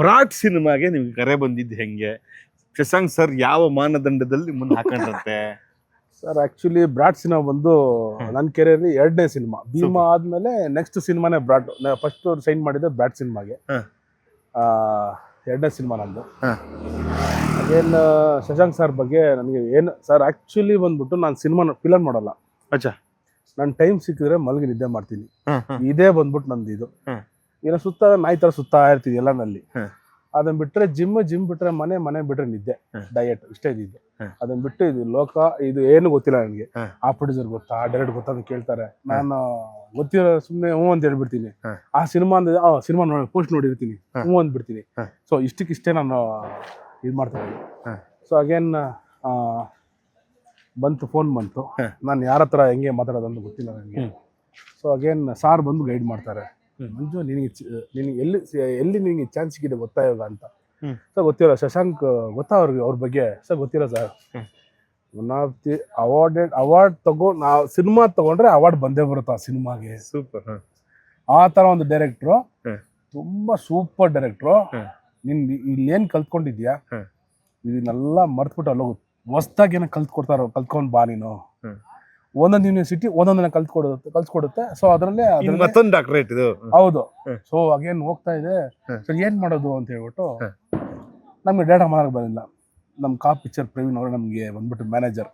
Brought ಸಿನಿಮಾಗೆ ನಿಮ್ಗೆ ಕರೆ ಬಂದಿದ್ದು ಹೆಂಗೆ? ಶಶಾಂಕ್ ಸರ್ ಯಾವ ಮಾನದಂಡದಲ್ಲಿ ಮುಂದೆ ಹಾಕೊಂಡ್ರಂತೆ? ಸರ್ ಆಕ್ಚುಲಿ ಬ್ರಾಡ್ ಸಿನಿಮಾ ಬಂದು ನನ್ನ ಕೆರಿಯರ್ಲಿ ಎರಡನೇ ಸಿನಿಮಾ. ಭೀಮಾ ಆದಮೇಲೆ ನೆಕ್ಸ್ಟ್ ಸಿನಿಮಾನೇ ಬ್ರಾಡ್ ಫಸ್ಟ್ ಸೈನ್ ಮಾಡಿದ್ದೆ ಬ್ರಾಡ್ ಸಿನಿಮಾಗೆ. ಎರಡನೇ ಸಿನಿಮಾ ನಂದು. ಅದೇನು ಶಶಾಂಕ್ ಸರ್ ಬಗ್ಗೆ ನನಗೆ ಏನು ಸರ್ ಆಕ್ಚುಲಿ ಬಂದ್ಬಿಟ್ಟು ನಾನು ಸಿನಿಮಾ ಫಿಲಮ್ ಮಾಡಲ್ಲ. ಅಚ್ಚಾ. ನನ್ನ ಟೈಮ್ ಸಿಕ್ಕಿದ್ರೆ ಮಲಗಿ ನಿದ್ದೆ ಮಾಡ್ತೀನಿ. ಇದೇ ಬಂದ್ಬಿಟ್ಟು ನಂದು ಇದು. ಏನೋ ಸುತ್ತ ನಾಯಿ ತರ ಸುತ್ತಾ ಇರ್ತಿದ್ ಎಲ್ಲ ನಲ್ಲಿ. ಅದನ್ನ ಬಿಟ್ರೆ ಜಿಮ್ ಜಿಮ್ ಬಿಟ್ರೆ ಮನೆ ಮನೆ ಬಿಟ್ರೆ ನಿದ್ದೆ. ಡಯಟ್ ಇಷ್ಟೇ ಇದ್ದಿದ್ದು. ಅದನ್ನ ಬಿಟ್ಟು ಇದು ಲೋಕ ಇದು ಏನು ಗೊತ್ತಿಲ್ಲ ನನಗೆ ಆ ಪ್ರೊಡ್ಯೂಸರ್ ಗೊತ್ತಾ ಆ ಡೈರೆಕ್ಟ್ ಗೊತ್ತಾ ಅಂತ ಕೇಳ್ತಾರೆ ನಾನು ಗೊತ್ತಿರೋ ಸುಮ್ಮನೆ ಹ್ಞೂ ಅಂತ ಹೇಳ್ಬಿಡ್ತೀನಿ. ಆ ಸಿನಿಮಾ ಅಂದ್ರೆ ಸಿನಿಮಾ ನೋಡಿ ಪೋಸ್ಟ್ ನೋಡಿರ್ತೀನಿ. ಹ್ಞೂ ಅಂದ್ಬಿಡ್ತೀನಿ. ಸೊ ಇಷ್ಟಕ್ಕಿಷ್ಟೇ ನಾನು ಇದು ಮಾಡ್ತಾ ಇದ್ದೀನಿ. ಸೊ ಅಗೇನ್ ಬಂತು ಫೋನ್ ಬಂತು. ನಾನು ಯಾರ ಹತ್ರ ಹೆಂಗೆ ಮಾತಾಡೋದು ಅಂತ ಗೊತ್ತಿಲ್ಲ ನನಗೆ. ಸೊ ಅಗೇನ್ ಸಾರ್ ಬಂದು ಗೈಡ್ ಮಾಡ್ತಾರೆ. ಮಂಜು ನಿನಗೆ ನಿನಗೆ ಎಲ್ಲಿ ಎಲ್ಲಿ ನಿನಗೆ ಚಾನ್ಸ್ ಸಿಕ್ಕಿದೆ ಗೊತ್ತಾ ಇವಾಗ ಅಂತ. ಸರ್ ಗೊತ್ತಿಲ್ಲ ಶಶಾಂಕ್ ಗೊತ್ತಾ ಅವ್ರಿಗೆ ಅವ್ರ ಬಗ್ಗೆ. ಸರ್ ಗೊತ್ತಿಲ್ಲ sir. One of the awarded award ತಗೋ ನಾವು ಸಿನಿಮಾ ತಗೊಂಡ್ರೆ ಅವಾರ್ಡ್ ಬಂದೇ ಬರುತ್ತೆ ಆ ಸಿನಿಮಾಗೆ. ಸೂಪರ್ ಆ ತರ ಒಂದು ಡೈರೆಕ್ಟ್ರು. ತುಂಬಾ ಸೂಪರ್ ಡೈರೆಕ್ಟ್ರು ನಿನ್ ಇಲ್ಲಿ ಇಲ್ಲೇನು ಕಲ್ತ್ಕೊಂಡಿದ್ಯಾ. ಇದನ್ನೆಲ್ಲ ಮರ್ತ್ಬಿಟ್ಟು ಅಲ್ಲೋಗು. ಹೊಸ್ದಾಗಿ ಏನೋ ಕಲ್ತ್ಕೊಡ್ತಾರೋ ಕಲ್ತ್ಕೊಂಡ್ ಬಾ ನೀನು. ಒಂದೊಂದು ಯೂನಿವರ್ಸಿಟಿ ಒಂದೊಂದನ್ನ ಕಲ್ತ್ಕೊಡುತ್ತೆ ಕಲ್ಸ್ಕೊಡುತ್ತೆ ಸೊ ಅದರಲ್ಲೇ ಮತ್ತೊಂದು ಡಾಕ್ಟರೇಟ್ ಇದು. ಹೌದು. ಸೊ ಅಗೇನ್ ಹೋಗ್ತಾ ಇದೆ. ಸೊ ಏನ್ ಮಾಡೋದು ಅಂತ ಹೇಳ್ಬಿಟ್ಟು ನಮಗೆ ಡೇಟಾ ಮಾಡಕ್ ಬರಲಿಲ್ಲ. ನಮ್ಮ ಕಾ ಪಿಕ್ಚರ್ ಪ್ರವೀಣ್ ಅವರು ನಮಗೆ ಬಂದ್ಬಿಟ್ಟು ಮ್ಯಾನೇಜರ್.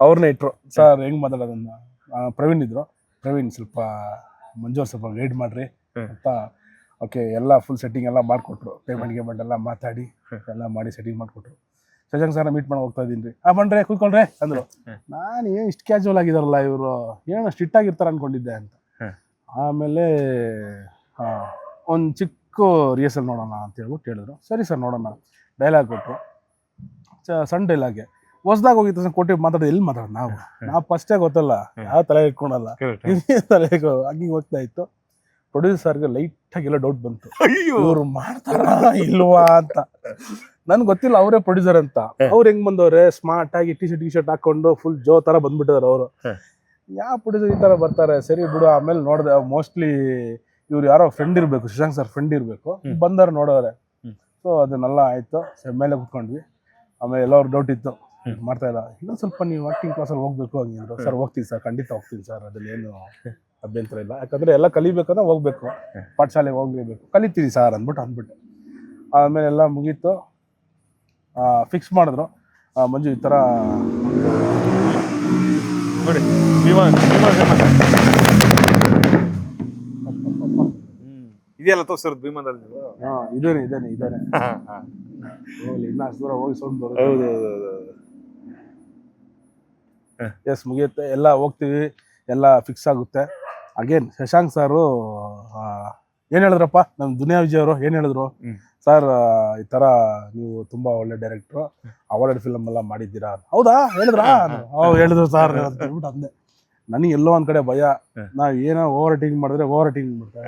ಅವ್ರನ್ನ ಇಟ್ರು. ಸರ್ ಹೆಂಗ್ ಮಾತಾಡೋದನ್ನ ಪ್ರವೀಣ್ ಇದ್ರು. ಪ್ರವೀಣ್ ಸ್ವಲ್ಪ ಮಂಜು ಸ್ವಲ್ಪ ಗೈಡ್ ಮಾಡ್ರಿ. ಅಂತ. ಓಕೆ ಎಲ್ಲ ಫುಲ್ ಸೆಟ್ಟಿಂಗ್ ಎಲ್ಲ ಮಾಡಿಕೊಟ್ರು. ಪೇಮೆಂಟ್ ಗೇಮೆಂಟ್ ಎಲ್ಲ ಮಾತಾಡಿ. ಎಲ್ಲ ಮಾಡಿ ಸೆಟ್ಟಿಂಗ್ ಮಾಡಿಕೊಟ್ರು. ಶಶಾಂಕ್ ಸರ್ ಮೀಟ್ ಮಾಡಿ ಹೋಗ್ತಾ ಇದ್ದೀನಿ. ರೀ ಆ ಬಂದ್ರೆ ಕೂತ್ಕೊಂಡ್ರೆ ಅಂದ್ರು. ನಾನು ಏನು ಇಷ್ಟು ಕ್ಯಾಶುವಲ್ ಆಗಿದಾರಲ್ಲ ಇವರು. ಏನೋ ಸ್ಟ್ರಿಕ್ಟ್ ಆಗಿರ್ತಾರೆ ಅನ್ಕೊಂಡಿದ್ದೆ ಅಂತ. ಆಮೇಲೆ ಒಂದು ಚಿಕ್ಕ ರಿಹರ್ಸಲ್ ನೋಡೋಣ ಅಂತ ಹೇಳ್ಬಿಟ್ಟು ಹೇಳಿದ್ರು. ಸರಿ ಸರ್ ನೋಡೋಣ ಡೈಲಾಗ್ ಕೊಟ್ಟರು ಸಣ್ಣ ಡೈಲಾಗೆ ಹೊಸದಾಗ ಹೋಗಿತ್ತು ಸರ್ ಕೊಟ್ಟಿ ಮಾತಾಡೋದು ಎಲ್ಲಿ ಮಾತಾಡೋದು ನಾವು? ನಾವು ಫಸ್ಟೇ ಗೊತ್ತಲ್ಲ. ಯಾವ ತಲೆ ಇಟ್ಕೊಂಡಲ್ಲ. ತಲೆ ಹಂಗೆ ಹೋಗ್ತಾ ಇತ್ತು. ಪ್ರೊಡ್ಯೂಸರ್ಗೆ ಲೈಟಾಗಿ ಎಲ್ಲ ಡೌಟ್ ಬಂತು. ಅಯ್ಯೋ. ಇವ್ರು ಮಾಡ್ತಾರ ಇಲ್ವಾ ಅಂತ. ನನ್ಗೆ ಗೊತ್ತಿಲ್ಲ ಅವರೇ ಪ್ರೊಡ್ಯೂಸರ್ ಅಂತ. ಅವ್ರ ಹೆಂಗ್ ಬಂದವ್ರೆ? ಸ್ಮಾರ್ಟ್ ಆಗಿ ಟಿ ಶರ್ಟ್ ಟಿ ಶರ್ಟ್ ಹಾಕೊಂಡು ಫುಲ್ ಜೋ ತರ ಬಂದ್ಬಿಟ್ಟಿದಾರೆ ಅವರು. ಯಾವ ಪ್ರೊಡ್ಯೂಸರ್ ಈ ತರ ಬರ್ತಾರೆ? ಸರಿ ಬಿಡು ಆಮೇಲೆ ನೋಡಿದೆ ಮೋಸ್ಟ್ಲಿ ಇವ್ರು ಯಾರೋ ಫ್ರೆಂಡ್ ಇರ್ಬೇಕು ಶಶಾಂಕ್ ಸರ್ ಫ್ರೆಂಡ್ ಇರ್ಬೇಕು. ಬಂದಾರ ನೋಡೋರೆ. ಸೊ ಅದನ್ನೆಲ್ಲ ಆಯ್ತು. ಮೇಲೆ ಕುತ್ಕೊಂಡ್ವಿ. ಆಮೇಲೆ ಎಲ್ಲರೂ ಡೌಟ್ ಇತ್ತು. ಮಾಡ್ತಾ ಇಲ್ಲ. ಇನ್ನೊಂದು ಸ್ವಲ್ಪ ನೀವು ಆಕ್ಟಿಂಗ್ ಕ್ಲಾಸಲ್ಲಿ ಹೋಗ್ಬೇಕು ಹಂಗಿದ್ರು. ಸರ್ ಹೋಗ್ತೀನಿ ಸರ್ ಖಂಡಿತ ಹೋಗ್ತೀನಿ ಸರ್ ಅದ್ರಲ್ಲಿ ಏನು ಅಭ್ಯಂತರ ಇಲ್ಲ. ಯಾಕಂದ್ರೆ ಎಲ್ಲ ಕಲಿಬೇಕಂದ್ರೆ ಹೋಗ್ಬೇಕು. ಪಾಠಶಾಲೆಗೆ ಹೋಗ್ಲೇಬೇಕು. ಕಲಿತೀನಿ ಸರ್ ಅಂದ್ಬಿಟ್ಟು ಅಂದ್ಬಿಟ್ಟು. ಆಮೇಲೆ ಎಲ್ಲ ಮುಗೀತು. ಫಿಕ್ಸ್ ಮಾಡಿದ್ರು. ಮಂಜು ಈ ಥರ ನೋಡಿ. ಇದೆಯಲ್ಲ ತೋರ್ಸಿರೋದು ಭೀಮಾದಲ್ಲಿ ಹಾಂ ಇದೇನೆ ಇದೇನೆ ಇದೇನೆ. ಇನ್ನ ಅಷ್ಟು ದೂರ ಹೋಗಿ ಸೌಂಡ್ ಹೌದು ಹೌದು. ಎಸ್ ಮುಗಿಯುತ್ತೆ. ಎಲ್ಲ ಹೋಗ್ತೀವಿ. ಎಲ್ಲ ಫಿಕ್ಸ್ ಆಗುತ್ತೆ. ಅಗೇನ್ ಶಶಾಂಕ್ ಸಾರು ಏನು ಹೇಳಿದ್ರಪ್ಪ? ನಮ್ ದುನಿಯಾ ವಿಜಯ್ ಅವರು ಏನ್ ಹೇಳಿದ್ರು. ಸರ್ ಈ ತರ ನೀವು ತುಂಬಾ ಒಳ್ಳೆ ಡೈರೆಕ್ಟ್ರು ಅವಾರ್ಡೆಡ್ ಫಿಲಮ್ ಎಲ್ಲ ಮಾಡಿದ್ದೀರಾ ಹೌದಾ? ಹೇಳಿದ್ರಾ? ಹೇಳಿದ್ರು ಸರ್ ಅಂದೆ. ನನಗೆ ಎಲ್ಲೋ ಒಂದ್ ಕಡೆ ಭಯ. ನಾವ್ ಏನೋ ಓವರ್ ಆಕ್ಟಿಂಗ್ ಮಾಡಿದ್ರೆ ಓವರ್ ಆಕ್ಟಿಂಗ್ ಮಾಡ್ತಾರೆ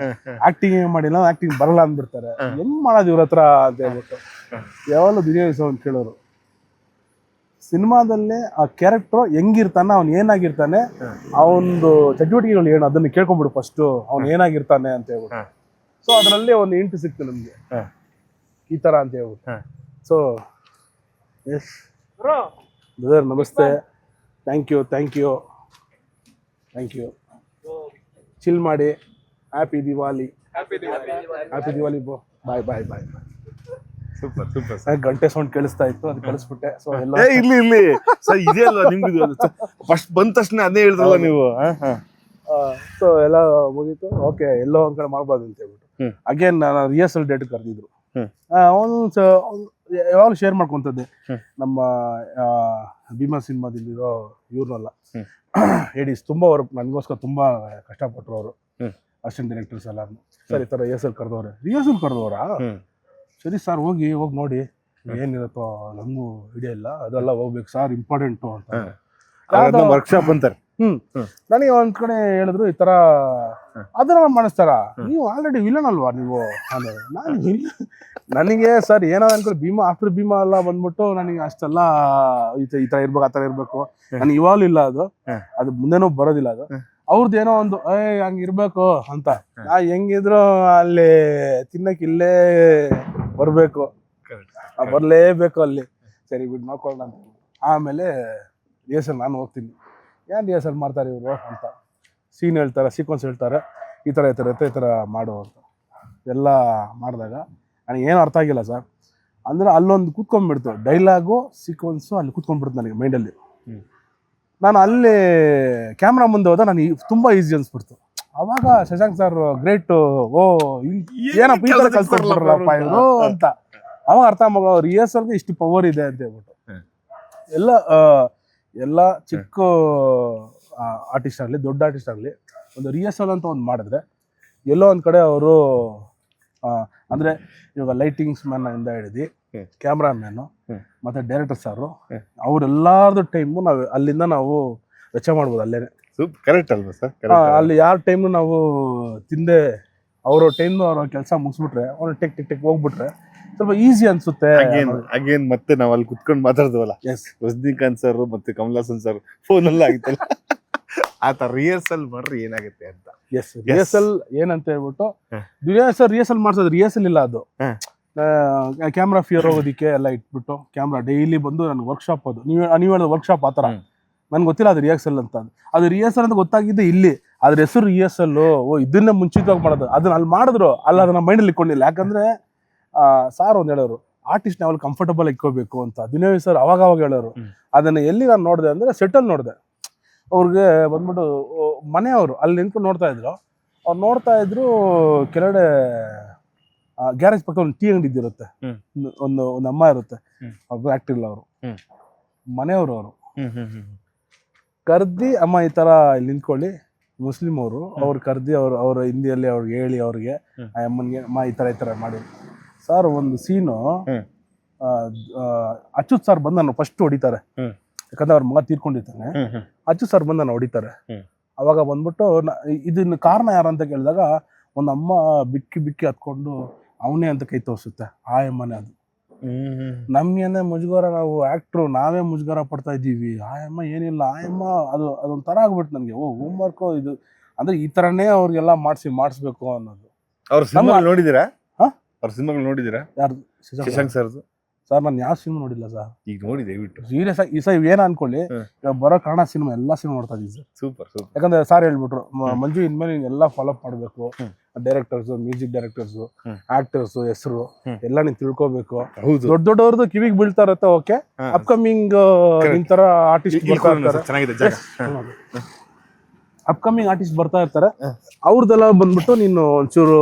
ಆಕ್ಟಿಂಗ್ ಏನ್ ಮಾಡಿಲ್ಲ ಆಕ್ಟಿಂಗ್ ಬರಲ್ಲ ಅಂದ್ಬಿಡ್ತಾರೆ. ಏನ್ ಮಾಡೋದು ಇವ್ರ ಹತ್ರ? ಅಂತ ಹೇಳ್ಬಿಟ್ಟು. ಯಾವಾಗಲೂ ದುನಿಯಾ ವಿಜಯ್ ಅಂತ ಕೇಳೋರು. ಸಿನಿಮಾದಲ್ಲೇ ಆ ಕ್ಯಾರೆಕ್ಟರ್ ಹೆಂಗಿರ್ತಾನೆ ಅವ್ನು ಏನಾಗಿರ್ತಾನೆ. ಅವನದು ಚಟುವಟಿಕೆಗಳು ಏನು? ಅದನ್ನ ಕೇಳ್ಕೊಂಡ್ಬಿಡು ಫಸ್ಟ್ ಅವ್ನು ಏನಾಗಿರ್ತಾನೆ ಅಂತ ಹೇಳ್ಬಿಟ್ಟು. ಸೊ ಅದರಲ್ಲಿ ಒಂದು ಇಂಟು ಸಿಕ್ತು ನಮ್ಗೆ. ಹ್ಮ್. ಈ ತರ ಅಂತ ಹೇಳ್ಬಿಟ್ಟು. ಹ್ಮ್. ಸೊ ಎಸ್ ಬ್ರದರ್ ನಮಸ್ತೆ. Thank you thank you thank you chill ಮಾಡಿ. ಹ್ಯಾಪಿ ದಿವಾಲಿ ಹ್ಯಾಪಿ ದಿವಾಲಿ ಬೋ bye bye bye super super sir ಗಂಟೆ ಸೌಂಡ್ ಕೇಳಿಸ್ತಾ ಇತ್ತು ಅದು ಕಳಿಸ್ಬಿಟ್ಟೆ. ಸೊ ಎಲ್ಲ ಇಲ್ಲಿ ಇಲ್ಲಿ. ಇರ್ಲಿ ಸರ್ ಇದೆ ಅಲ್ವಾ ನಿಮ್ಗೆ ಫಸ್ಟ್ ಬಂದ ತಕ್ಷಣ ಅದೇ ಹೇಳಿದ್ರಲ್ಲ ನೀವು? ಹಾ, ಹಾ. ಸೊ ಎಲ್ಲ ಮುಗೀತು. ಓಕೆ ಎಲ್ಲೋ ಒಂದ್ ಕಡೆ ಮಾಡ್ಬಾರ್ದು ಅಂತ ಹೇಳ್ಬಿಟ್ಟು. ಅಗೇನ್ ನಾನು ರಿಹರ್ಸಲ್ ಡೇಟ್ ಕರೆದಿದ್ರು ಯಾವಾಗ ಅವನು ಯಾವಾಗಲೂ ಶೇರ್ ಮಾಡ್ಕೊಂತದ್ದೆ. ನಮ್ಮ ಭೀಮಾ ಸಿನಿಮಾದಲ್ಲಿರೋ ಇವ್ರನ್ನಲ್ಲ. ಎಡಿಸ್ ತುಂಬಾ ಅವರು ನನಗೋಸ್ಕರ ತುಂಬಾ ಕಷ್ಟಪಟ್ಟರು ಅವರು. ಅಸಿಸ್ಟೆಂಟ್ ಡೈರೆಕ್ಟರ್ಸ್ ಎಲ್ಲ ಸರ್ ಈ ಥರ ರಿಹರ್ಸಲ್ ಕರೆದವ್ರೆ. ರಿಹರ್ಸಲ್ ಕರೆದವ್ರಾ? ಸರಿ ಸರ್ ಹೋಗಿ ಹೋಗಿ ನೋಡಿ. ಏನಿರುತ್ತೋ ನಮಗೂ ಐಡಿಯಾ ಇಲ್ಲ. ಅದೆಲ್ಲ ಹೋಗ್ಬೇಕು ಸರ್ ಇಂಪಾರ್ಟೆಂಟು ಅಂತ. ವರ್ಕ್ಶಾಪ್ ಅಂತಾರೆ. ಹ್ಮ್. ನನಗೆ ಒಂದ್ ಕಡೆ ಹೇಳಿದ್ರು ಈ ತರ. ಅದನ್ನ ಮಾಡಿಸ್ತಾರ. ನೀವು ಆಲ್ರೆಡಿ ವಿಲನ್ ಅಲ್ವಾ ನೀವು? ಅಂದ್ರೆ ನಾನು ಇಲ್ಲ ನನಗೆ ಸರ್ ಏನಾದ್ರು ಅನ್ಕೊಂಡು ಭೀಮಾ ಆಫ್ಟರ್ ಭೀಮಾ ಎಲ್ಲ ಬಂದ್ಬಿಟ್ಟು ನನಗೆ ಅಷ್ಟೆಲ್ಲ ಈ ತ- ಈ ತರ ಇರ್ಬೇಕು ಆ ತರ ಇರ್ಬೇಕು. ನನ್ ನನಗೆ ಇವಾಗಲೂ ಇಲ್ಲ ಅದು. ಅದು ಮುಂದೆನೂ ಬರೋದಿಲ್ಲ ಅದು. ಅವ್ರದ್ದು ಏನೋ ಒಂದು ಏ ಹಂಗಿರ್ಬೇಕು ಅಂತ. ನಾ ಹೆಂಗಿದ್ರು ಅಲ್ಲಿ ತಿನ್ನಕ್ ಇಲ್ಲೇ ಬರ್ಬೇಕು. ಆ, ಬರ್ಲೇಬೇಕು ಅಲ್ಲಿ. ಸರಿ ಬಿಡ್ ನೋಡ್ಕೊಳ್ಳೋಣ ಅಂತ. ಆಮೇಲೆ ರಿಹರ್ಸಲ್ ನಾನು ಹೋಗ್ತೀನಿ. ಏನು ರಿಹರ್ಸಲ್ ಮಾಡ್ತಾರೆ ಇವರು ಅಂತ. ಸೀನ್ ಹೇಳ್ತಾರೆ ಸೀಕ್ವೆನ್ಸ್ ಹೇಳ್ತಾರೆ ಈ ಥರ ಈ ಥರ ಈ ಥರ ಮಾಡು ಅಂತ. ಎಲ್ಲ ಮಾಡಿದಾಗ ನನಗೆ ಏನು ಅರ್ಥ ಆಗಿಲ್ಲ ಸರ್. ಅಂದರೆ ಅಲ್ಲೊಂದು ಕೂತ್ಕೊಂಡ್ಬಿಡ್ತು ಡೈಲಾಗು ಸೀಕ್ವೆನ್ಸು ಅಲ್ಲಿ ಕೂತ್ಕೊಂಡ್ಬಿಡ್ತು ನನಗೆ ಮೈಂಡಲ್ಲಿ. ನಾನು ಅಲ್ಲಿ ಕ್ಯಾಮ್ರಾ ಮುಂದೆ ಹೋದ ನನಗೆ ತುಂಬ ಈಸಿ ಅನ್ಸ್ಬಿಡ್ತು. ಅವಾಗ ಶಶಾಂಕ್ ಸರ್ ಗ್ರೇಟ್ ಓ ಏನಪ್ಪ ಈ ಥರ ಕಲ್ತ್ಕೊಂಡ್ಬಿಟ್ರಲ್ಲಪ್ಪ ಇವರು ಅಂತ. ಅವಾಗ ಅರ್ಥ ಮಗ ರಿಹರ್ಸಲ್ಗೆ ಇಷ್ಟು ಪವರ್ ಇದೆ ಅಂತ ಹೇಳ್ಬಿಟ್ಟು. ಎಲ್ಲ ಎಲ್ಲ ಚಿಕ್ಕ ಆರ್ಟಿಸ್ಟ್ ಆಗಲಿ ದೊಡ್ಡ ಆರ್ಟಿಸ್ಟ್ ಆಗಲಿ ಒಂದು ರಿಹರ್ಸಲ್ ಅಂತ ಒಂದು ಮಾಡಿದ್ರೆ ಎಲ್ಲೋ ಒಂದು ಕಡೆ ಅವರು ಅಂದರೆ ಇವಾಗ ಲೈಟಿಂಗ್ಸ್ ಮ್ಯಾನ್ ಇಂದ ಹಿಡಿದು ಕ್ಯಾಮ್ರಾಮ್ಯಾನು ಕ್ಯಾಮ್ರಾ ಮ್ಯಾನು ಹ್ಮ್. ಮತ್ತು ಡೈರೆಕ್ಟರ್ ಸಾರು ಅವರೆಲ್ಲರದು ಟೈಮು ನಾವು ಅಲ್ಲಿಂದ ನಾವು ವೆಚ್ಚ ಮಾಡ್ಬೋದು ಅಲ್ಲೇ ಸೂಪ್ ಕರೆಕ್ಟ್ ಅಲ್ವಾ ಸರ್ ಅಲ್ಲಿ ಯಾರ ಟೈಮ್ನು ನಾವು ತಿಂದೆ ಅವರ ಟೈಮ್ನು ಅವ್ರ ಕೆಲಸ ಮುಗಿಸ್ಬಿಟ್ರೆ ಅವ್ರು ಟೆಕ್ ಟೆಕ್ ಟೆಕ್ ಹೋಗ್ಬಿಟ್ರೆ ಸ್ವಲ್ಪ ಈಸಿ ಅನ್ಸುತ್ತೆ. ಅಗೇನ್ ಮತ್ತೆ ನಾವು ಅಲ್ಲಿ ಕುತ್ಕೊಂಡು ಮಾತಾಡ್ದವಲ್ಲ? ಎಸ್ ರಜನಿಕಾಂತ್ ಸರ್ ಮತ್ತೆ ಕಮಲಾಸನ್ ಸರ್ ಫೋನ್ ಎಲ್ಲ ಆಗಿತ್ತಲ್ಲ? ಆತ ರಿಹರ್ಸಲ್ ಮಾಡ್ರಿ ಏನಾಗುತ್ತೆ ಅಂತ. ಎಸ್ ರಿಹರ್ಸಲ್ ಏನಂತ ಹೇಳ್ಬಿಟ್ಟು ಹ. ರಿಹರ್ಸಲ್ ರಿಹರ್ಸಲ್ ಮಾಡ್ಸೋದು ರಿಹರ್ಸಲ್ ಇಲ್ಲ ಅದು. ಕ್ಯಾಮ್ರಾ ಫಿಯರ್ ಹೋಗೋದಿಕ್ಕೆ ಎಲ್ಲ ಇಟ್ಬಿಟ್ಟು ಕ್ಯಾಮ್ರಾ ಡೈಲಿ ಬಂದು ನನ್ಗೆ ವರ್ಕ್ಶಾಪ್ ಅದು. ನೀವು ನೀವು ಹೇಳಿದ ವರ್ಕ್ಶಾಪ್ ಆ ಥರ. ನನ್ಗೆ ಗೊತ್ತಿಲ್ಲ ಅದು ರಿಹರ್ಸಲ್ ಅಂತ ಅದು. ರಿಹರ್ಸಲ್ ಅಂತ ಗೊತ್ತಾಗಿದ್ದು ಇಲ್ಲಿ. ಅದ್ರ ಹೆಸರು ರಿಹರ್ಸಲ್ ಓ ಇದನ್ನ ಮುಂಚಿತವಾಗಿ ಮಾಡೋದು. ಅದನ್ನ ಅಲ್ಲಿ ಮಾಡಿದ್ರು. ಅಲ್ಲ ಅದನ್ನ ಮೈಂಡಲ್ಲಿ ಇಟ್ಕೊಂಡಿಲ್ಲ. ಯಾಕಂದ್ರೆ ಸಾರ್ ಒಂದು ಹೇಳೋರು ಆರ್ಟಿಸ್ಟ್ ನಾವಲ್ಲಿ ಕಂಫರ್ಟಬಲ್ ಇಟ್ಕೋಬೇಕು ಅಂತ. ದಿನೇಶ್ ಸರ್ ಅವಾಗ ಅವಾಗ ಹೇಳೋರು. ಅದನ್ನ ಎಲ್ಲಿ ನಾನು ನೋಡಿದೆ ಅಂದ್ರೆ ಸೆಟಲ್ ನೋಡಿದೆ. ಅವ್ರಿಗೆ ಬಂದ್ಬಿಟ್ಟು ಮನೆಯವರು ಅಲ್ಲಿ ನಿಂತ್ಕೊಂಡು ನೋಡ್ತಾ ಇದ್ರು. ಅವ್ರು ನೋಡ್ತಾ ಇದ್ರು ಕೆಳಗಡೆ ಗ್ಯಾರೇಜ್ ಪಕ್ಕ ಒಂದು ಟೀ ಅಂಗಡಿ ಇದ್ದಿರುತ್ತೆ. ಒಂದು- ಒಂದು ಅಮ್ಮ ಇರುತ್ತೆ. ಅವ್ರು ಇಲ್ಲ ಅವರು. ಮನೆಯವರು ಅವರು. ಕರ್ದಿ ಅಮ್ಮ ಈ ತರ ಇಲ್ಲಿ ನಿಂತ್ಕೊಳ್ಳಿ ಮುಸ್ಲಿಂ ಅವರು. ಅವ್ರು ಕರ್ದಿ ಅವ್ರು ಅವ್ರ ಹಿಂದಿಯಲ್ಲಿ ಅವ್ರಿಗೆ ಹೇಳಿ ಅವ್ರಿಗೆ ಆ ಅಮ್ಮನಿಗೆ ಅಮ್ಮ ಈ ತರ ಈ ತರ ಮಾಡಿ. ಸರ್ ಒಂದು ಸೀನು. ಅಚ್ಯುತ್ ಸರ್ ಬಂದು ನಾನು ಫಸ್ಟ್ ಹೊಡಿತಾರೆ. ಯಾಕಂದ್ರೆ ಅವ್ರ ಮಗ ತೀರ್ಕೊಂಡಿರ್ತಾನೆ. ಅಚ್ಯುತ್ ಸರ್ ಬಂದು ನಾನು ಹೊಡಿತಾರೆ ಅವಾಗ ಬಂದ್ಬಿಟ್ಟು ಇದನ್ನ ಕಾರಣ ಯಾರು ಅಂತ ಕೇಳಿದಾಗ ಒಂದು ಅಮ್ಮ ಬಿಕ್ಕಿ ಬಿಕ್ಕಿ ಹತ್ಕೊಂಡು ಅವನೇ ಅಂತ ಕೈ ತೋರಿಸುತ್ತೆ. ಆ ಎಮ್ಮನೆ ಅದು. ನಮ್ಗೇನೆ ಮುಜುಗರ ನಾವು ಆಕ್ಟ್ರು ನಾವೇ ಮುಜುಗರ ಪಡ್ತಾ ಇದ್ದೀವಿ. ಆ ಅಮ್ಮ ಏನಿಲ್ಲ ಆ ಎಮ್ಮ ಅದು ಅದೊಂಥರ ಆಗ್ಬಿಟ್ಟು ನನಗೆ. ಓ ಹೋಮ್ ವರ್ಕು ಇದು. ಅಂದ್ರೆ ಈ ಥರನೇ ಅವ್ರಿಗೆಲ್ಲ ಮಾಡಿಸಿ ಮಾಡಿಸ್ಬೇಕು ಅನ್ನೋದು. ಅವ್ರ ಸಿನಿಮಾ ನೋಡಿದಿರಾ ಹಾ? ಅವ್ರ ಸಿನಿಮಾಗಳು ನೋಡಿದಿರಾ ಯಾರು ಶಶಾಂಕ್ ಸರ್ದು. ಸರ್ ನಾನು ಯಾವ ಸಿನಿಮಾ ನೋಡಿಲ್ಲ ಸರ್. ಈಗ ನೋಡಿ ದಯವಿಟ್ಟು. ಸೀರಿಯಸ್ ಆಗಿ ಈ ಸರ್ ಏನು ಅನ್ಕೊಳ್ಳಿ ಇವಾಗ ಬರೋ ಕಾರಣ ಸಿನಿಮಾ ಎಲ್ಲ ಸಿನಿಮಾ ನೋಡ್ತಾ ಇದ್ದೀವಿ ಸರ್. ಸೂಪರ್ ಸೂಪರ್ ಯಾಕಂದ್ರೆ ಸರ್ ಹೇಳ್ಬಿಟ್ರು ಮ- ಮಂಜು ಇನ್ಮೇಲೆ ನೀನ್ ಎಲ್ಲ ಫಾಲೋ ಅಪ್ ಮಾಡಬೇಕು. Directors music directors. ಆಕ್ಟರ್ಸ್ ಹೆಸರು ಹ್ಮ್. ಎಲ್ಲ ನೀನ್ ತಿಳ್ಕೊಬೇಕು. ಹೌದು. ದೊಡ್ಡ ದೊಡ್ಡವ್ರದ್ದು ಕಿವಿಗೆ ಬೀಳ್ತಾ ಇರತ್ತೆ ಓಕೆ ಹಾ. Upcoming Correct. ತರ ಆರ್ಟಿಸ್ಟ್ ಇಲ್ಲಿ ಬರ್ತಾ ಇರ್ತಾರೆ. ಸರ್, ಚೆನ್ನಾಗಿದೆ ಜಾಗ. ಅಪ್ಕಮಿಂಗ್ ಆರ್ಟಿಸ್ಟ್ ಬರ್ತಾ ಇರ್ತಾರೆ. ಅವ್ರದೆಲ್ಲ ಅವ್ರದ್ದೆಲ್ಲ ಬಂದ್ಬಿಟ್ಟು ನೀನು ಒಂಚೂರು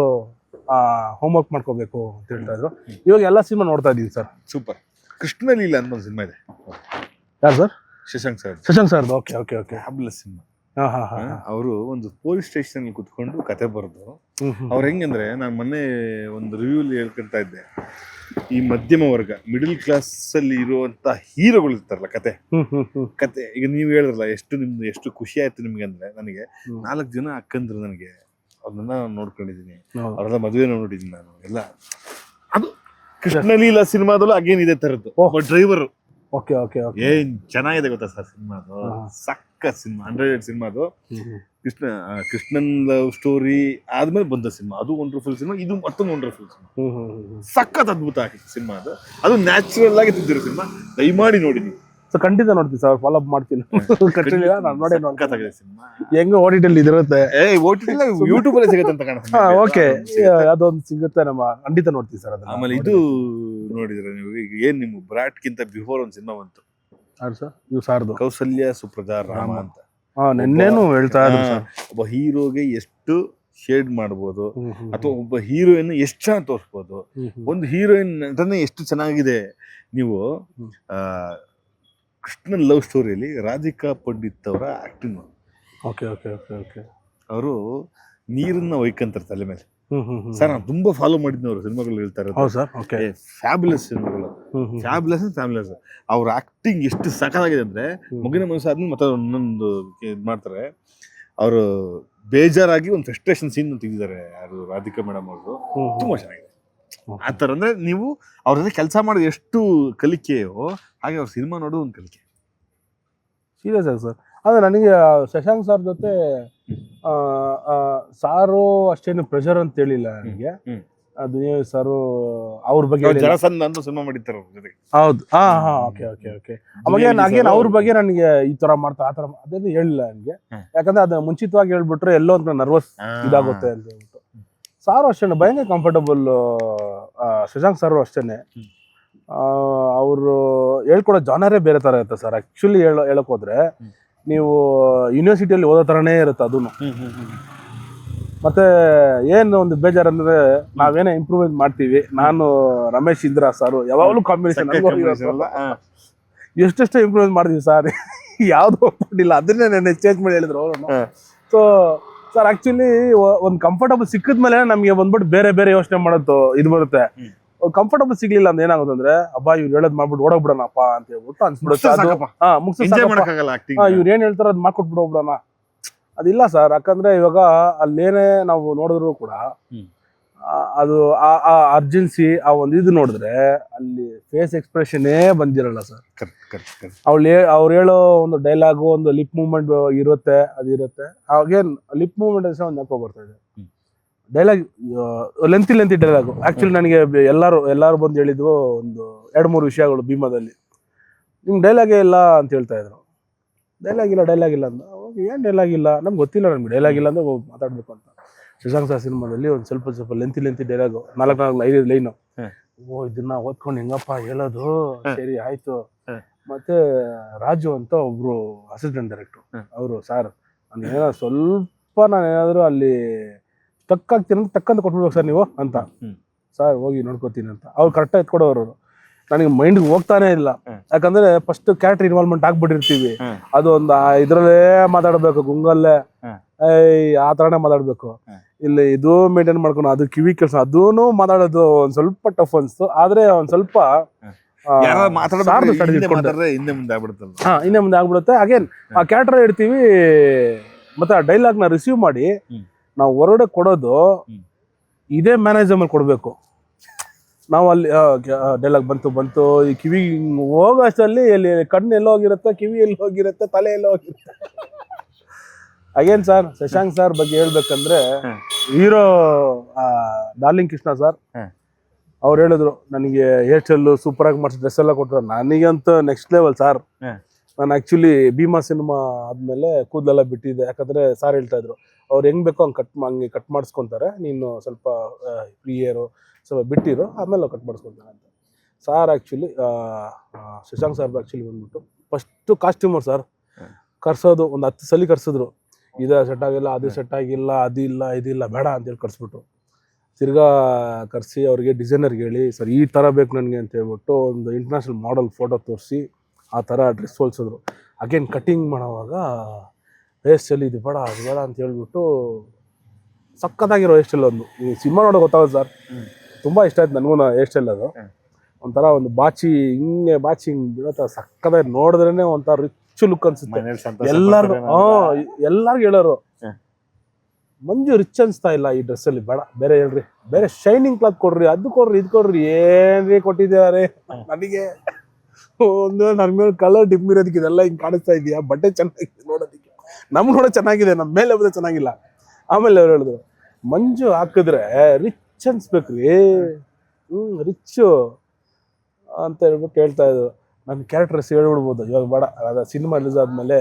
ಹೋಮ್ವರ್ಕ್ ಮಾಡ್ಕೋಬೇಕು ಅಂತ ಹೇಳ್ತಾ ಇದ್ರು. ಇವಾಗ ಎಲ್ಲ ಸಿನಿಮಾ ನೋಡ್ತಾ ಇದ್ದೀನಿ ಸರ್. ಸೂಪರ್. ಕೃಷ್ಣ ಲೀಲ ಅನ್ನೋ ಒಂದು ಸಿನಿಮಾ ಇದೆ. ಯಾರು sir? Shashank sir. Shashank sir okay okay okay. ಹ್ಯಾಬ್ಲೆಸ್ cinema. ಹಾ ಹಾ ಹಾ ಅವರು ಒಂದು ಪೊಲೀಸ್ ಸ್ಟೇಷನ್ ಕುತ್ಕೊಂಡು ಕತೆ ಬರೆದು ಅವ್ರ ಹ್ಮ್ ಹೆಂಗಂದ್ರೆ ನಾನು ಮೊನ್ನೆ ಒಂದು ರಿವ್ಯೂ ಹೇಳ್ಕೊಳ್ತಾ ಇದ್ದೆ. ಈ ಮಧ್ಯಮ ವರ್ಗ ಮಿಡಲ್ ಕ್ಲಾಸ್ ಅಲ್ಲಿ ಇರುವಂತ ಹೀರೋಗಳು ಇರ್ತಾರಲ್ಲ ಕತೆ. ಹ್ಮ್ ಹ್ಮ್ ಹ್ಮ್. ಕತೆ ಈಗ ನೀವು ಹೇಳಿದ್ರಲ್ಲ ಎಷ್ಟು ನಿಮ್ದು ಎಷ್ಟು ಖುಷಿ ಆಯ್ತು ನಿಮ್ಗೆ ಅಂದ್ರೆ ನನಗೆ ಹ್ಮ್. ನಾಲ್ಕು ಜನ ಅಕ್ಕಂದ್ರು ನನಗೆ ಅವ್ರನ್ನ ನಾನು ನೋಡ್ಕೊಂಡಿದ್ದೀನಿ. ಅವ್ರೆಲ್ಲ ಮದುವೆ ನೋಡಿದ್ದೀನಿ ನಾನು. ಎಲ್ಲ ಅದು ಕೃಷ್ಣಲೀಲಾ ಸಿನಿಮಾದಲ್ಲೂ ಅಗೇನ್ ಇದೆ ತರದ್ದು. ಒಬ್ಬ ಡ್ರೈವರ್ ಓಕೆ ಓಕೆ ಏನ್ ಚೆನ್ನಾಗಿದೆ ಗೊತ್ತಾ ಸರ್ ಸಿನಿಮಾ ಅದು. ಸಕ್ಕ ಸಿನಿಮಾ ಹಂಡ್ರೆಡ್ ಸಿನಿಮಾ ಅದು. ಕೃಷ್ಣ ಕೃಷ್ಣನ್ ಲವ್ ಸ್ಟೋರಿ ಆದ್ಮೇಲೆ ಬಂದ ಸಿನಿಮಾ. ಅದು ವಂಡರ್ಫುಲ್ ಸಿನಿಮಾ ಇದು ಮತ್ತೊಂದು ವಂಡರ್ಫುಲ್ ಸಿನಿಮಾ. ಸಖತ್ ಅದ್ಭುತ ಆಗಿತ್ತು ಸಿನಿಮಾ ಅದು. ಅದು ನ್ಯಾಚುರಲ್ ಆಗಿ ತಿದ್ದಿರೋ ಸಿನಿಮಾ. ದಯಮಾಡಿ ನೋಡಿ ನೀವು. ಸೊ ಖಂಡಿತ ನೋಡ್ತೀನಿ ಸರ್ ಫಾಲೋ ಅಪ್ ಮಾಡ್ತೀನಿ. ಕಟ್ಟಿಲ್ಲ ನಾನು ನೋಡೇ ನೋಡಿ ಸಖತ್ತಾಗಿದೆ ಸಿನಿಮಾ. ಹೆಂಗ ಓಡಿಟಲ್ಲಿ ಇದಿರುತ್ತೆ. ಯೂಟ್ಯೂಬ್ ಅಲ್ಲಿ ಸಿಗುತ್ತೆ ಅಂತ ಕಾಣುತ್ತೆ ಓಕೆ. ಅದೊಂದು ಸಿಗುತ್ತೆ ನಮ್ಮ ಖಂಡಿತ ನೋಡ್ತೀವಿ ಸರ್ ಅದನ್ನ. ಆಮೇಲೆ ಇದು ನೋಡಿದ್ರೆ ನೀವು ಈಗ ಏನ್ ನಿಮ್ಮ ಬ್ರಾಟ್ಗಿಂತ ಬಿಫೋರ್ ಒಂದು ಸಿನಿಮಾ ಬಂತು? ಸರ್? ನೀವು ಸಾರ್ದು. ಕೌಸಲ್ಯ ಸುಪ್ರಜಾ ರಾಮ. ಅಂತ. ಹಾ ನಿನ್ನೇನು ಹೇಳ್ತಾ ಇದ್ರು ಸರ್. ಒಬ್ಬ ಹೀರೋಗೆ ಎಷ್ಟು ಶೇಡ್ ಮಾಡ್ಬೋದು ಅಥವಾ ಒಬ್ಬ ಹೀರೋಯಿನ್ ಎಷ್ಟು ಚೆನ್ನಾಗಿ ತೋರಿಸ್ಬೋದು. ಒಂದು ಹೀರೋಯಿನ್ ನಟನೆ ಎಷ್ಟು ಚೆನ್ನಾಗಿದೆ ನೀವು ಆ, ಕೃಷ್ಣನ್ ಲವ್ ಸ್ಟೋರಿಯಲ್ಲಿ ರಾಧಿಕಾ ಪಂಡಿತ್ ಅವರ acting okay okay okay okay ಅವರು ನೀರನ್ನ ಒಯ್ಕಂತಾರೆ ತಲೆ ಮೇಲೆ. ಸರ್ ನಾನು ತುಂಬಾ ಫಾಲೋ ಮಾಡಿದ್ನ ಅವರು ಸಿನಿಮಾಗಳು ಹೇಳ್ತಾರೆ ಹೌದು ಸರ್ ಓಕೆ ಫ್ಯಾಬ್ಯುಲಸ್ ಸಿನಿಮಾಗಳು. ಫ್ಯಾಬ್ಯುಲಸ್ ಫ್ಯಾಬ್ಯುಲಸ್ ಅವ್ರ ಆಕ್ಟಿಂಗ್ ಎಷ್ಟು ಸಖತ್ತಾಗಿದೆ ಅಂದ್ರೆ. ಮಗಿನ ಮನಸ್ಸು ಆದ್ಮೇಲೆ ಮತ್ತೆ ಇನ್ನೊಂದು ಇದು ಮಾಡ್ತಾರೆ ಅವರು ಬೇಜಾರಾಗಿ ಒಂದು ಫ್ರಸ್ಟ್ರೇಷನ್ ಸೀನ್ ತೆಗೆದಿದ್ದಾರೆ ಯಾರು ರಾಧಿಕಾ ಮೇಡಮ್ ಅವರು. ತುಂಬಾ ಚೆನ್ನಾಗಿದೆ. ಆ ಥರ ಅಂದ್ರೆ ನೀವು ಅವ್ರ ಜೊತೆ ಕೆಲಸ ಮಾಡೋದು ಎಷ್ಟು ಕಲಿಕೆಯೋ ಹಾಗೆ ಅವ್ರ ಸಿನಿಮಾ ನೋಡೋದು ಒಂದು ಕಲಿಕೆ. ಸೀರಿಯಸ್ ಆಗಿ ಸರ್. ಅಂದ್ರೆ ನನಗೆ ಶಶಾಂಕ್ ಸರ್ ಜೊತೆ ಸಾರು ಅಷ್ಟೇನು ಪ್ರೆಷರ್ ಅಂತ ಹೇಳಿಲ್ಲ ನನಗೆ. ದುನಿಯಾ ಸರ್ ಅವ್ರ ಬಗ್ಗೆ. ಜನಸಂದ ಅಂತ ಸಿನಿಮಾ ಮಾಡಿರ್ತಾರೆ ಅವ್ರ ಜೊತೆಗೆ. ಹೌದು. ಹಾ ಹಾ ಓಕೆ ಓಕೆ ಓಕೆ. ಅವಾಗ ಅವ್ರ ಬಗ್ಗೆ ನನಗೆ ಈ ತರ ಮಾಡ್ತಾ ಆ ತರ ಅದೇನು ಹೇಳಿಲ್ಲ ನನಗೆ. ಯಾಕಂದ್ರೆ ಅದನ್ನ ಮುಂಚಿತವಾಗಿ ಹೇಳ್ಬಿಟ್ರೆ ಎಲ್ಲೋ ಅಂತ ನರ್ವಸ್ ಇದಾಗುತ್ತೆ ಅಂತ ಹೇಳ್ಬಿಟ್ಟು. ಸಾರು ಅಷ್ಟೇ ಭಯಂಕರ ಕಂಫರ್ಟಬಲ್ ಶಶಾಂಕ್ ಸರ್ ಅಷ್ಟೇ ಅವರು ಹೇಳ್ಕೊಡೋ ಜಾನರೇ ಬೇರೆ ಥರ ಇರುತ್ತೆ ಸರ್. ಆ್ಯಕ್ಚುಲಿ ಹೇಳೋ ಹೇಳಕ್ ಹೋದ್ರೆ ನೀವು ಯೂನಿವರ್ಸಿಟಿಯಲ್ಲಿ ಓದೋ ಥರನೇ ಇರುತ್ತೆ ಅದೂ ಮತ್ತೆ ಏನು ಒಂದು ಬೇಜಾರು ಅಂದ್ರೆ ನಾವೇನೇ ಇಂಪ್ರೂವ್ಮೆಂಟ್ ಮಾಡ್ತೀವಿ. ನಾನು ರಮೇಶ್ ಇಂದ್ರ ಸಾರು. ಯಾವಾಗಲೂ ಕಾಂಬಿನೇಷನ್? ಎಷ್ಟೆಷ್ಟು ಇಂಪ್ರೂವ್ಮೆಂಟ್ ಮಾಡ್ತೀವಿ ಸರ್. ಯಾವುದು ಒಪ್ಪಿಲ್ಲ ಅದನ್ನೇ ನೆನ್ನೆ ಚೇಂಜ್ ಮಾಡಿ ಹೇಳಿದ್ರು ಅವರು. ಸೊ ಸರ್ ಆಕ್ಚುಲಿ ಒಂದು ಕಂಫರ್ಟಬಲ್ ಸಿಕ್ಕಿದ ಮೇಲೆ ನಮಗೆ ಬಂದ್ಬಿಟ್ಟು ಬೇರೆ ಬೇರೆ ಯೋಚನೆ ಮಾಡೋದು ಇದು ಬರುತ್ತೆ. ಕಂಫರ್ಟಬಲ್ ಸಿಗ್ಲಿಲ್ಲ ಅಂದ್ರೆ ಏನಾಗುತ್ತೆ ಅಂದ್ರೆ ಅಬ್ಬಾ ಇವ್ರು ಹೇಳೋದ್ ಮಾಡ್ಬಿಟ್ಟು ಓಡೋಗ್ಬಿಡೋಣಪ್ಪ ಅಂತ ಹೇಳ್ಬಿಟ್ಟು ಅನ್ಸ್ಬಿಡುತ್ತೆ. ಇವ್ರು ಏನ್ ಹೇಳ್ತಾರ ಅದ್ ಮಾಡ್ಕೊಟ್ಬಿಡೋಗ್ಬಿಡೋಣ. ಅದಿಲ್ಲ ಸರ್ ಯಾಕಂದ್ರೆ ಇವಾಗ ಅಲ್ಲೇನೇ ನಾವು ನೋಡಿದ್ರು ಕೂಡ ಅದು ಆ ಆ ಅರ್ಜೆನ್ಸಿ ಆ ಒಂದು ಇದು ನೋಡಿದ್ರೆ ಅಲ್ಲಿ ಫೇಸ್ ಎಕ್ಸ್ಪ್ರೆಷನ್ನೇ ಬಂದಿರಲ್ಲ ಸರ್ ಕರೆಕ್ಟ್ ಕರೆಕ್ಟ್ ಕರೆಕ್ಟ್ ಅವಳು ಅವ್ರು ಹೇಳೋ ಒಂದು ಡೈಲಾಗು ಒಂದು ಲಿಪ್ ಮೂವ್ಮೆಂಟ್ ಇರುತ್ತೆ ಅದು ಇರುತ್ತೆ. ಅಗೇನ್ ಲಿಪ್ ಮೂವ್ಮೆಂಟ್ ಸಹ ಒಂದು ನಕ್ಕೋ ಬರ್ತಾ ಇದೆ. Dialogue lengthy lengthy dialogue actually ನನಗೆ ಎಲ್ಲರೂ ಎಲ್ಲರೂ ಬಂದು ಹೇಳಿದ್ವು ಒಂದು ಎರಡು ಮೂರು ವಿಷಯಗಳು ಭೀಮಾದಲ್ಲಿ. ನಿಮ್ಗೆ ಡೈಲಾಗೇ ಇಲ್ಲ ಅಂತ ಹೇಳ್ತಾ ಇದ್ರು. ಡೈಲಾಗ್ ಇಲ್ಲ ಡೈಲಾಗ್ ಇಲ್ಲ ಅಂತ ಏನು ಡೈಲಾಗ್ ಇಲ್ಲ? ನಮ್ಗೆ ಗೊತ್ತಿಲ್ಲ ನಮ್ಗೆ ಡೈಲಾಗ್ ಇಲ್ಲ ಅಂದ್ರೆ ಮಾತಾಡ್ಬೇಕು ಅಂತ. ಶಶಾಂಕ್ ಸಾರ್ ಸಿನಿಮಾದಲ್ಲಿ ಒಂದು ಸ್ವಲ್ಪ ಸ್ವಲ್ಪ ಲೆಂತಿ ಲೆಂತಿ ಡೈಲಾಗು ನಾಲ್ಕು ನಾಲ್ಕು ಐದು ಲೈನು. ಓ ಇದನ್ನ ಓದ್ಕೊಂಡು ಹೆಂಗಪ್ಪ ಹೇಳೋದು? ಸರಿ ಆಯ್ತು. ಮತ್ತೆ ರಾಜು ಅಂತ ಒಬ್ರು ಅಸಿಸ್ಟೆಂಟ್ ಡೈರೆಕ್ಟ್ರು ಅವರು ಸಾರ್ ನಾನು ಏನೋ ಸ್ವಲ್ಪ ನಾನು ಏನಾದರೂ ಅಲ್ಲಿ ಸ್ಟಕ್ ಆಗ್ತೀನಿ ಅಂತ ತಕ್ಕಂತ ಕೊಟ್ಬಿಡ್ಬೇಕು ಸರ್ ನೀವು ಅಂತ. ಸರ್ ಹೋಗಿ ನೋಡ್ಕೋತೀನಿ ಅಂತ. ಅವ್ರು ಕರೆಕ್ಟಾಗಿ ಎತ್ಕೊಡೋರು ಅವ್ರು. ನನಗೆ ಮೈಂಡ್ಗೆ ಹೋಗ್ತಾನೆ ಇಲ್ಲ. ಯಾಕಂದ್ರೆ ಫಸ್ಟ್ ಕ್ಯಾರೆಕ್ಟರ್ ಇನ್ವಾಲ್ವ್ಮೆಂಟ್ ಆಗ್ಬಿಟ್ಟಿರ್ತೀವಿ. ಅದು ಒಂದು ಇದರಲ್ಲೇ ಮಾತಾಡಬೇಕು ಗುಂಗಲ್ಲೇ. ಏಯ್ ಆ ಥರನೇ ಮಾತಾಡಬೇಕು. ಇಲ್ಲಿ ಇದು ಮೇಂಟೈನ್ ಮಾಡ್ಕೊಂಡು ಅದು ಕಿವಿ ಕೆಲಸ ಅದೂನು ಮಾತಾಡೋದು ಒಂದ್ ಸ್ವಲ್ಪ ಟಫ್ ಅನ್ಸ್ತು. ಆದ್ರೆ ಒಂದ್ ಸ್ವಲ್ಪ ಸಾರ್ದು ತಡೆದು ಹಿಂದೆ ಇಟ್ಕೊಂಡೆ. ಮಾತಾಡ್ರೆ ಹಿಂದೆ ಮುಂದೆ ಹಾ ಇನ್ನೇ ಮುಂದೆ ಆಗ್ಬಿಡುತ್ತೆ. ಅಗೇನ್ ಆ ಕ್ಯಾರೆಕ್ಟರ್ ಇಡ್ತೀವಿ ಮತ್ತೆ ಆ ಡೈಲಾಗ್ನ ರಿಸೀವ್ ಮಾಡಿ ಹ್ಮ್. ನಾವು ಹೊರಗಡೆ ಕೊಡೋದು ಹ್ಮ್. ಇದೇ ಮ್ಯಾನೇಜರ್ ಕೊಡ್ಬೇಕು. ನಾವು ಅಲ್ಲಿ ಡೈಲಾಗ್ ಬಂತು ಬಂತು ಈ ಕಿವಿ ಹಿಂಗ್ ಅಷ್ಟರಲ್ಲಿ ಎಲ್ಲಿ ಕಣ್ಣು ಎಲ್ಲೋ ಹೋಗಿರುತ್ತೆ ಕಿವಿ ಎಲ್ಲಿ ಹೋಗಿರುತ್ತೆ ತಲೆ ಎಲ್ಲೋ ಹೋಗಿರುತ್ತೆ ಅಗೇನ್ ಸರ್ ಶಶಾಂಕ್ ಸರ್ ಬಗ್ಗೆ ಹೇಳ್ಬೇಕಂದ್ರೆ. Hero Darling Krishna sir. ಅವ್ರು ಹೇಳಿದ್ರು ನನಗೆ ಹೇರ್ ಸ್ಟೈಲ್ ಸೂಪರ್ ಆಗಿ ಮಾಡಿಸಿ ಡ್ರೆಸ್ ಎಲ್ಲ ಕೊಟ್ಟರು ನನಗಂತೂ ನೆಕ್ಸ್ಟ್ ಲೆವೆಲ್ ಸರ್ ನಾನು ಆಕ್ಚುಲಿ ಭೀಮಾ ಸಿನಿಮಾ ಆದ್ಮೇಲೆ ಕೂದಲೆಲ್ಲ ಬಿಟ್ಟಿದ್ದೆ. ಯಾಕಂದ್ರೆ ಸಾರ್ ಹೇಳ್ತಾ ಇದ್ರು ಅವ್ರು ಹೆಂಗ್ ಬೇಕೋ ಹಂಗೆ ಕಟ್ ಹಂಗೆ ಕಟ್ ಮಾಡಿಸ್ಕೊಂತಾರೆ. ನೀನು ಸ್ವಲ್ಪ ಪ್ರಿಯರು ಸ್ವಲ್ಪ ಬಿಟ್ಟಿರು ಆಮೇಲೆ ಕಟ್ ಮಾಡಿಸ್ಕೊಂತಾರೆ ಅಂತ. Sir actually Shashank sir actually ಬಂದ್ಬಿಟ್ಟು ಫಸ್ಟು ಕಾಸ್ಟ್ಯೂಮರ್ ಸರ್. ಕರ್ಸೋದು ಒಂದು ಹತ್ತು ಸಲ ಕರ್ಸಿದ್ರು. ಇದು ಸೆಟ್ ಆಗಿಲ್ಲ ಅದು ಸೆಟ್ ಆಗಿಲ್ಲ ಅದು ಇಲ್ಲ ಇದಿಲ್ಲ ಬೇಡ ಅಂತೇಳಿ ಕರ್ಸ್ಬಿಟ್ಟು ತಿರ್ಗಾ ಕರೆಸಿ ಅವ್ರಿಗೆ ಡಿಸೈನರ್ಗೆ ಹೇಳಿ ಸರ್ ಈ ಥರ ಬೇಕು ನನಗೆ ಅಂತ ಹೇಳ್ಬಿಟ್ಟು ಒಂದು ಇಂಟರ್ನ್ಯಾಷನಲ್ ಮಾಡಲ್ ಫೋಟೋ ತೋರಿಸಿ ಆ ಥರ ಡ್ರೆಸ್ ಹೊಲ್ಸಿದ್ರು ಅಗೇನ್ ಕಟ್ಟಿಂಗ್ ಮಾಡೋವಾಗ ವೇಸ್ಟಲ್ಲಿ ಸ್ಟೈಲ್ ಇದು ಬೇಡ ಅದು ಬೇಡ ಅಂತ ಹೇಳ್ಬಿಟ್ಟು ಸಕ್ಕತ್ತಾಗಿರೋ ಹೇರ್ ಸ್ಟೈಲ್ ಒಂದು ಈ ಸಿನಿಮಾ ನೋಡೋ ಗೊತ್ತಾಗೋದು ಸರ್. ತುಂಬ ಇಷ್ಟ ಆಯ್ತು ನನಗೂ ಹೇರ್ ಸ್ಟೈಲ್ ಅದು. ಒಂಥರ ಒಂದು ಬಾಚಿ ಹಿಂಗೆ ಬಾಚಿ ಹಿಂಗೆ ಬಿಡೋ ಸಕ್ಕದಾಗಿ ನೋಡಿದ್ರೇ ಒಂಥರ ರಿಚ್ ಲುಕ್ ಅನ್ಸುತ್ತೆ. ಎಲ್ಲಾರ್ಗು ಹಾ ಎಲ್ಲಾರ್ಗು ಹೇಳೋರು ಮಂಜು ರಿಚ್ ಅನ್ಸ್ತಾ ಇಲ್ಲ ಈ ಡ್ರೆಸ್ ಅಲ್ಲಿ ಬೇಡ ಬೇರೆ ಹೇಳ್ರಿ ಬೇರೆ ಶೈನಿಂಗ್ ಕ್ಲಾತ್ ಕೊಡ್ರಿ ಅದು ಕೊಡ್ರಿ ಇದು ಕೊಡ್ರಿ ಏನ್ರಿ ಕೊಟ್ಟಿದ್ದಾರೆ? ನನಗೆ ಒಂದು ನನ್ ಮೇಲೆ ಕಲರ್ ಡಿಮ್ ಇರೋದಕ್ಕೆ ಇದೆಲ್ಲ ಹಿಂಗ್ ಕಾಣಿಸ್ತಾ ಇದೆಯಾ? ಬಟ್ಟೆ ಚೆನ್ನಾಗಿದೆ ನೋಡೋದಕ್ಕೆ. ನಮ್ಗೆ ನೋಡ ಚೆನ್ನಾಗಿದೆ ನಮ್ಮ ಮೇಲೆ ಬಂದ್ರೆ ಚೆನ್ನಾಗಿಲ್ಲ. ಆಮೇಲೆ ಅವ್ರು ಹೇಳಿದ್ರು ಮಂಜು ಹಾಕಿದ್ರೆ ರಿಚ್ ಅನ್ಸ್ಬೇಕ್ರಿ. ಹ್ಮ್ ರಿಚ್ ಅಂತ ಹೇಳ್ಬಿಟ್ಟು ಹೇಳ್ತಾ ಇದ್ರು. ನನ್ನ ಕ್ಯಾರೆಕ್ಟರ್ಸ್ ಹೇಳ್ಬಿಡ್ಬೋದು. ಇವಾಗ ಬೇಡ ಅದ ಸಿನಿಮಾ ರಿಲೀಸ್ ಆದ್ಮೇಲೆ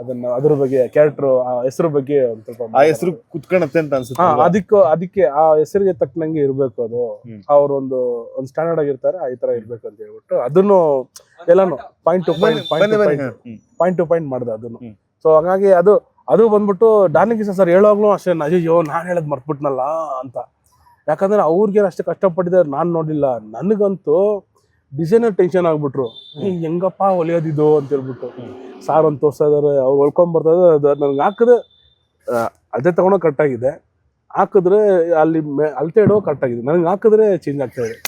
ಅದನ್ನ ಅದ್ರ ಬಗ್ಗೆ ಕ್ಯಾರೆಕ್ಟರ್ ಆ ಹೆಸರು ಬಗ್ಗೆ ಒಂದ್ ಸ್ವಲ್ಪ ಆ ಹೆಸರು ಕುತ್ಕೊಳತ್ತೆ ಅಂತ ಹಾ ಅನ್ಸುತ್ತೆ ಅದಕ್ಕೆ ಅದಕ್ಕೆ ಆ ಹೆಸರಿಗೆ ತಕ್ಕನಂಗೆ ಇರ್ಬೇಕು ಅದು. ಅವ್ರೊಂದು ಒಂದು ಸ್ಟ್ಯಾಂಡರ್ಡ್ ಆಗಿರ್ತಾರೆ ಈ ತರ ಇರ್ಬೇಕು ಅಂತ ಹೇಳ್ಬಿಟ್ಟು ಅದನ್ನು ಎಲ್ಲಾನು point to point point to point to ಮಾಡಿದೆ ಅದನ್ನು. ಸೊ ಹಾಗಾಗಿ ಅದು ಅದು ಬಂದ್ಬಿಟ್ಟು ಡಾರ್ಲಿಂಗ್ ಕಿಸ ಸರ್ ಹೇಳೋಗ್ಲೂ ಅಷ್ಟೇ ಅಯ್ಯೋ ನಾನು ಹೇಳದ್ ಮರ್ತ್ಬಿಟ್ನಲ್ಲ ಅಂತ. ಯಾಕಂದ್ರೆ ಅವ್ರಿಗೆ ಅಷ್ಟು ಕಷ್ಟಪಟ್ಟಿದ್ದಾರೆ ನಾನು ನೋಡಿಲ್ಲ ನನಗಂತೂ ಡಿಸೈನರ್ ಟೆನ್ಷನ್ ಆಗ್ಬಿಟ್ರು. ಹೆಂಗಪ್ಪ ಹೊಲಿಯೋದಿದು ಅಂತ ಹೇಳ್ಬಿಟ್ಟು. ಸಾರ್ ಅಂತ ತೋರಿಸ್ತಾ ಇದಾರೆ, ಅವ್ರು ಹೊಲ್ಕೊಂಡ್ ಬರ್ತಾ ಇದಾರೆ, ಅದು ನನ್ಗೆ ಹಾಕಿದ್ರೆ ಅದೇ ತಗೊಂಡೋಗಿ ಆಗಿದೆ. ಹಾಕಿದ್ರೆ ಅಲ್ಲಿ ಮೇ- ಅಳತೆ ಇಡೋ ಕರೆಕ್ಟಾಗಿದೆ ನನಗೆ ಹಾಕಿದ್ರೆ ಚೇಂಜ್ ಆಗ್ತಾ ಇದೆ.